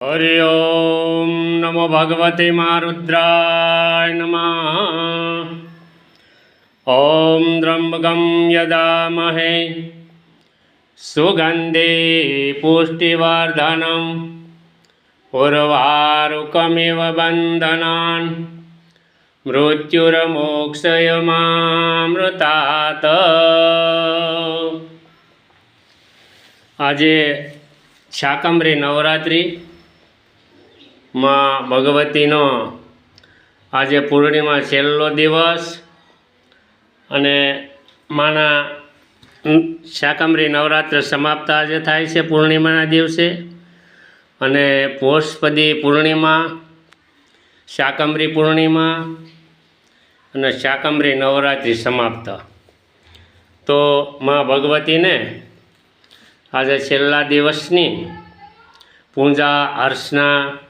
હરિ ઓમ નમો ભગવતે મારુદ્રાય નમઃ ઓમ ત્રંબકમ યદામહે સુગંધે પુષ્ટિવર્ધનમ ઉર્વારુકમિવ બંધનાન મૃત્યુરમોક્ષયમામૃતાત આજે શાકંભરી નવરાત્રિ માં ભગવતીનો આજે પૂર્ણિમા છેલ્લો દિવસ અને માના શાકંભરી નવરાત્ર સમાપ્ત આજે થાય છે પૂર્ણિમાના દિવસે. અને પોષપદી પૂર્ણિમા શાકંભરી પૂર્ણિમા અને શાકંભરી નવરાત્રિ સમાપ્ત. તો માં ભગવતીને આજે છેલ્લા દિવસની પૂજા અર્ચના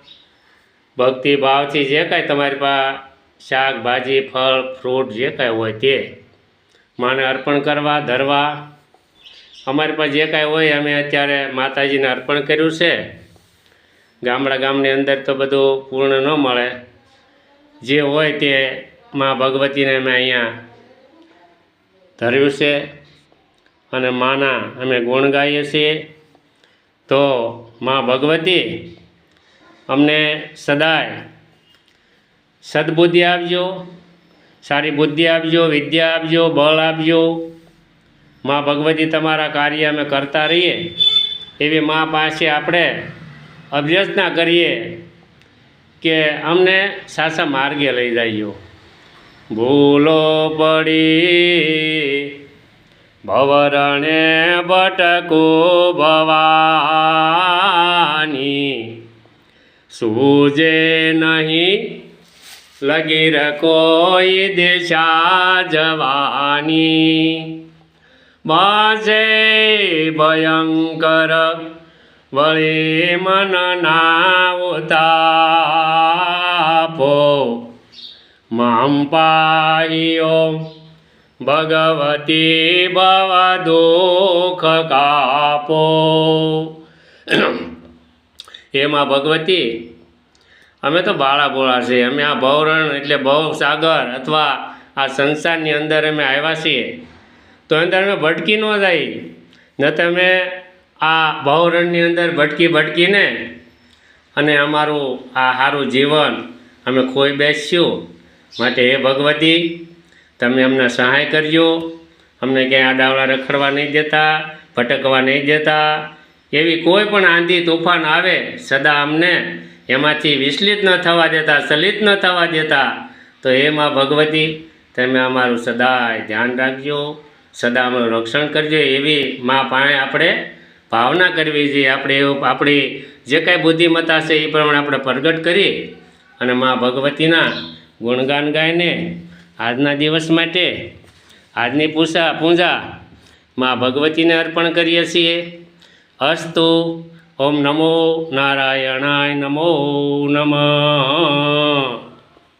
ભક્તિ ભાવથી જે કાંઈ તમારી પાસે શાકભાજી ફળ, ફ્રૂટ જે કાંઈ હોય તે માને અર્પણ કરવા, ધરવા. અમારી પાસે જે કાંઈ હોય અમે અત્યારે માતાજીને અર્પણ કર્યું છે. ગામડા ગામની અંદર તો બધું પૂર્ણ ન મળે. જે હોય તે માં ભગવતીને અમે અહીંયા ધર્યું છે અને માના અમે ગુણ ગાઈએ છીએ. તો માં ભગવતી અમને સદાય સદબુદ્ધિ આપજો, સારી બુદ્ધિ આપજો, વિદ્યા આપજો, બળ આપજો. માં ભગવતી તમારા કાર્ય અમે કરતા રહીએ. એવી મા પાસે આપણે અભ્યર્થના કરીએ કે અમને સાસા માર્ગે લઈ જઈયો ભૂલો પડી, ભવરણે બટકો ભવાની. સૂજે નહીં. લગીર કોઈ દિશા જવાની. બાજે ભયંકર વળી મન ના ઉતાપો. મામ પાયો ભગવતી ભવ દુઃખ કાપો. એમાં ભગવતી, અમે તો બાળા બોળા છીએ. અમે આ ભવરણ એટલે ભવસાગર અથવા આ સંસારની અંદર અમે આવ્યા છીએ. તો અંદર અમે ભટકી ન જાય. ન તમે આ ભવરણની અંદર ભટકી ભટકીને અને અમારું આ સારું જીવન અમે ખોઈ બેસ્યું માટે હે ભગવતી, તમે અમને સહાય કરજો. અમને ક્યાંય આડાવડા રખડવા નહીં દેતા, ભટકવા નહીં દેતા. એવી કોઈ પણ આંધી તોફાન આવે, સદા અમને એમાંથી વિચલિત ન થવા દેતા, ચલિત ન થવા દેતા, તો એમાં ભગવતી, તમે અમારું સદાય ધ્યાન રાખજો, સદા અમારું રક્ષણ કરજો, એવી મા પાસે આપણે ભાવના કરવી જોઈએ આપણે એવું, આપણી જે કાંઈ બુદ્ધિમત્તા છે એ પ્રમાણે આપણે પ્રગટ કરી અને મા ભગવતીના ગુણગાન ગાઈને આજના દિવસ માટે આજની પૂજા પૂજા મા ભગવતીને અર્પણ કરીએ છીએ. અસ્તુ ઓમ નમો નારાયણાય નમો નમઃ